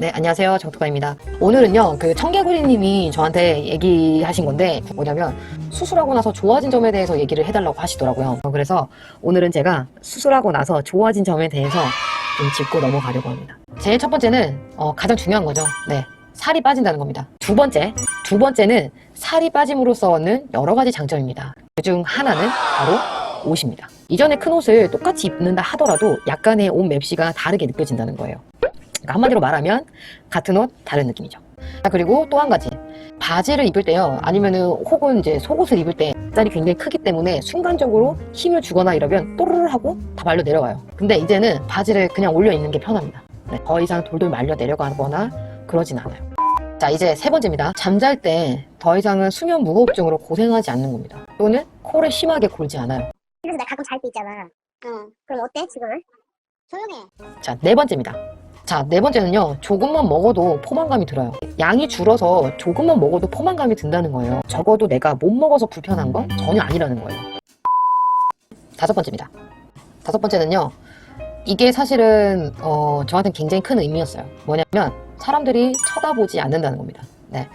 네, 안녕하세요. 정특가입니다. 오늘은요, 그 청개구리님이 저한테 얘기하신 건데, 뭐냐면, 수술하고 나서 좋아진 점에 대해서 얘기를 해달라고 하시더라고요. 어, 그래서 오늘은 제가 수술하고 나서 좋아진 점에 대해서 좀 짚고 넘어가려고 합니다. 제일 첫 번째는, 어, 가장 중요한 거죠. 네. 살이 빠진다는 겁니다. 두 번째, 두 번째는 살이 빠짐으로써 얻는 여러 가지 장점입니다. 그중 하나는 바로 옷입니다. 이전에 큰 옷을 똑같이 입는다 하더라도 약간의 옷 맵시가 다르게 느껴진다는 거예요. 그러니까 한마디로 말하면 같은 옷 다른 느낌이죠. 자, 그리고 또 한 가지 바지를 입을 때요 아니면은 혹은 이제 속옷을 입을 때 짤이 굉장히 크기 때문에 순간적으로 힘을 주거나 이러면 또르르 하고 다 말려 내려가요. 근데 이제는 바지를 그냥 올려 입는 게 편합니다. 네, 더 이상 돌돌 말려 내려가거나 그러진 않아요. 자 이제 세 번째입니다. 잠잘 때 더 이상은 수면 무호흡증으로 고생하지 않는 겁니다. 또는 코를 심하게 골지 않아요. 그래서 나 가끔 잘 때 있잖아. 어. 그럼 어때 지금? 조용해. 자, 네 번째입니다. 자, 네 번째는요, 조금만 먹어도 포만감이 들어요. 양이 줄어서 조금만 먹어도 포만감이 든다는 거예요. 적어도 내가 못 먹어서 불편한 건 전혀 아니라는 거예요. 다섯 번째입니다. 다섯 번째는요, 이게 사실은, 어, 저한테는 굉장히 큰 의미였어요. 뭐냐면, 사람들이 쳐다보지 않는다는 겁니다. 네.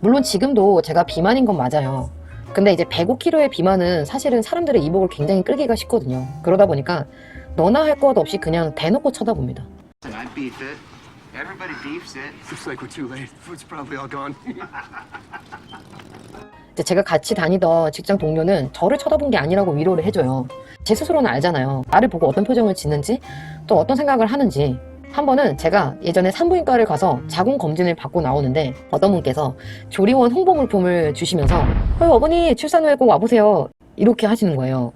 물론 지금도 제가 비만인 건 맞아요. 근데 이제 105kg의 비만은 사실은 사람들의 이목을 굉장히 끌기가 쉽거든요. 그러다 보니까 너나 할 것 없이 그냥 대놓고 쳐다봅니다. Beef it. Everybody beefs it. Looks like we're too late. Food's probably all gone. 이제 제가 같이 다니던 직장 동료는 저를 쳐다본 게 아니라고 위로를 해줘요. 제 스스로는 알잖아요. 나를 보고 어떤 표정을 짓는지 또 어떤 생각을 하는지. 한 번은 제가 예전에 산부인과를 가서 자궁 검진을 받고 나오는데 어떤 분께서 조리원 홍보 물품을 주시면서 어, 어머니 출산 후에 꼭 와보세요. 이렇게 하시는 거예요.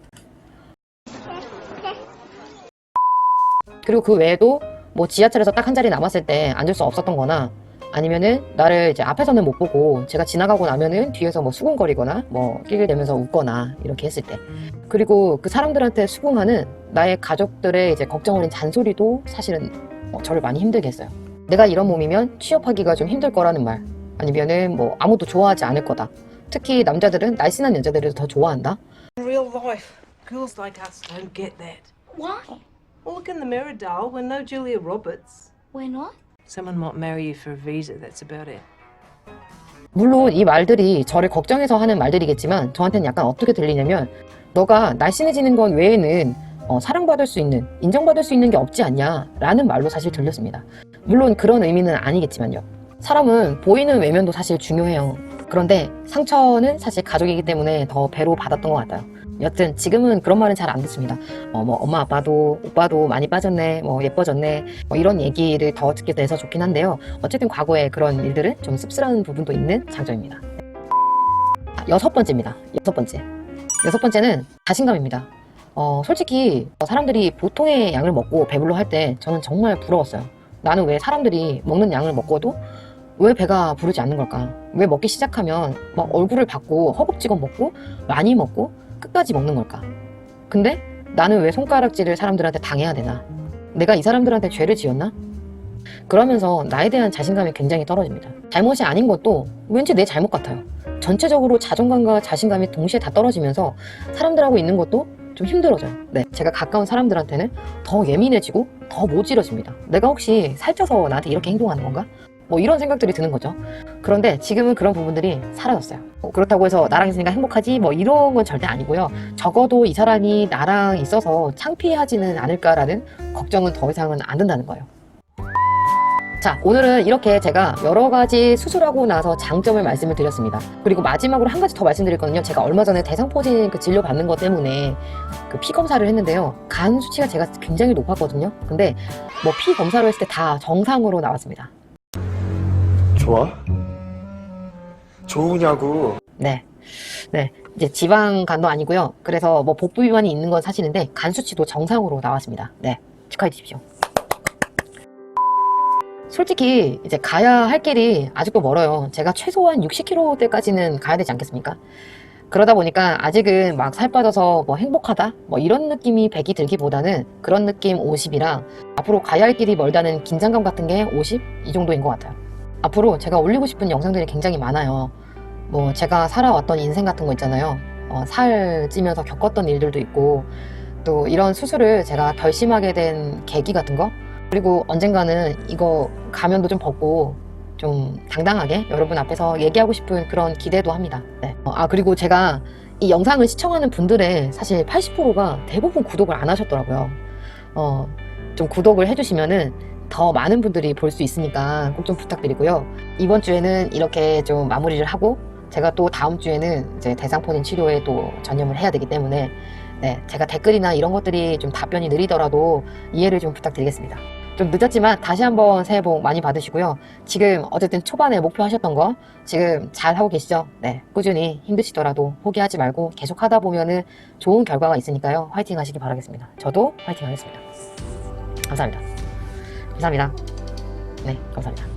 그리고 그 외에도 뭐 지하철에서 딱 한 자리 남았을 때 앉을 수 없었던 거나 아니면은 나를 이제 앞에서는 못 보고 제가 지나가고 나면은 뒤에서 뭐 수군거리거나 뭐 낄낄대면서 웃거나 이렇게 했을 때 그리고 그 사람들한테 수긍하는 나의 가족들의 이제 걱정 어린 잔소리도 사실은 어, 저를 많이 힘들게 했어요. 내가 이런 몸이면 취업하기가 좀 힘들 거라는 말 아니면은 뭐 아무도 좋아하지 않을 거다. 특히 남자들은 날씬한 여자들을 더 좋아한다. In real life, girls like us don't get that. Why? Well, look in the mirror, doll. We're no Julia Roberts. We're not. Someone might marry you for a visa, that's about it. 물론 이 말들이 저를 걱정해서 하는 말들이겠지만 저한테는 약간 어떻게 들리냐면 너가 날씬해지는 것 외에는 어, 사랑받을 수 있는 인정받을 수 있는 게 없지 않냐 라는 말로 사실 들렸습니다 물론 그런 의미는 아니겠지만요 사람은 보이는 외면도 사실 중요해요 그런데 상처는 사실 가족이기 때문에 더 배로 받았던 것 같아요 여튼 지금은 그런 말은 잘 안 듣습니다 어, 뭐 엄마 아빠도 오빠도 많이 빠졌네 뭐 예뻐졌네 뭐 이런 얘기를 더 듣게 돼서 좋긴 한데요 어쨌든 과거에 그런 일들은 좀 씁쓸한 부분도 있는 장점입니다. 아, 여섯 번째입니다. 여섯 번째. 여섯 번째는 자신감입니다. 어, 솔직히 사람들이 보통의 양을 먹고 배불러 할 때 저는 정말 부러웠어요. 나는 왜 사람들이 먹는 양을 먹고도 왜 배가 부르지 않는 걸까? 왜 먹기 시작하면 막 얼굴을 받고 허겁지겁 먹고 많이 먹고 끝까지 먹는 걸까? 근데 나는 왜 손가락질을 사람들한테 당해야 되나? 내가 이 사람들한테 죄를 지었나? 그러면서 나에 대한 자신감이 굉장히 떨어집니다. 잘못이 아닌 것도 왠지 내 잘못 같아요. 전체적으로 자존감과 자신감이 동시에 다 떨어지면서 사람들하고 있는 것도 좀 힘들어져요. 네, 제가 가까운 사람들한테는 더 예민해지고 더 모질어집니다. 내가 혹시 살쪄서 나한테 이렇게 행동하는 건가? 뭐 이런 생각들이 드는 거죠. 그런데 지금은 그런 부분들이 사라졌어요. 뭐 그렇다고 해서 나랑 있으니까 행복하지 뭐 이런 건 절대 아니고요. 적어도 이 사람이 나랑 있어서 창피하지는 않을까라는 걱정은 더 이상은 안 든다는 거예요. 자, 오늘은 이렇게 제가 여러 가지 수술하고 나서 장점을 말씀을 드렸습니다. 그리고 마지막으로 한 가지 더 말씀드릴 거는요. 제가 얼마 전에 대상포진 그 진료 받는 것 때문에 그 피 검사를 했는데요. 간 수치가 제가 굉장히 높았거든요. 근데 뭐 피 검사를 했을 때 다 정상으로 나왔습니다. 좋아? 좋으냐고. 네. 네. 이제 지방간도 아니고요. 그래서 뭐 복부 비만이 있는 건 사실인데 간 수치도 정상으로 나왔습니다. 네. 축하해 주십시오. 솔직히 이제 가야 할 길이 아직도 멀어요. 제가 최소한 60km대까지는 가야 되지 않겠습니까? 그러다 보니까 아직은 막 살 빠져서 뭐 행복하다? 뭐 이런 느낌이 100이 들기보다는 그런 느낌 50이랑 앞으로 가야 할 길이 멀다는 긴장감 같은 게 50? 이 정도인 것 같아요. 앞으로 제가 올리고 싶은 영상들이 굉장히 많아요. 뭐 제가 살아왔던 인생 같은 거 있잖아요. 어, 살 찌면서 겪었던 일들도 있고 또 이런 수술을 제가 결심하게 된 계기 같은 거 그리고 언젠가는 이거 가면도 좀 벗고 좀 당당하게 여러분 앞에서 얘기하고 싶은 그런 기대도 합니다. 네. 어, 아 그리고 제가 이 영상을 시청하는 분들의 사실 80%가 대부분 구독을 안 하셨더라고요. 어, 좀 구독을 해주시면은 더 많은 분들이 볼 수 있으니까 꼭 좀 부탁드리고요. 이번 주에는 이렇게 좀 마무리를 하고 제가 또 다음 주에는 이제 대상포진 치료에 또 전념을 해야 되기 때문에 네, 제가 댓글이나 이런 것들이 좀 답변이 느리더라도 이해를 좀 부탁드리겠습니다. 좀 늦었지만 다시 한번 새해 복 많이 받으시고요. 지금 어쨌든 초반에 목표하셨던 거 지금 잘 하고 계시죠? 네, 꾸준히 힘드시더라도 포기하지 말고 계속 하다 보면은 좋은 결과가 있으니까요. 화이팅 하시기 바라겠습니다. 저도 화이팅 하겠습니다. 감사합니다. 감사합니다. 네, 감사합니다.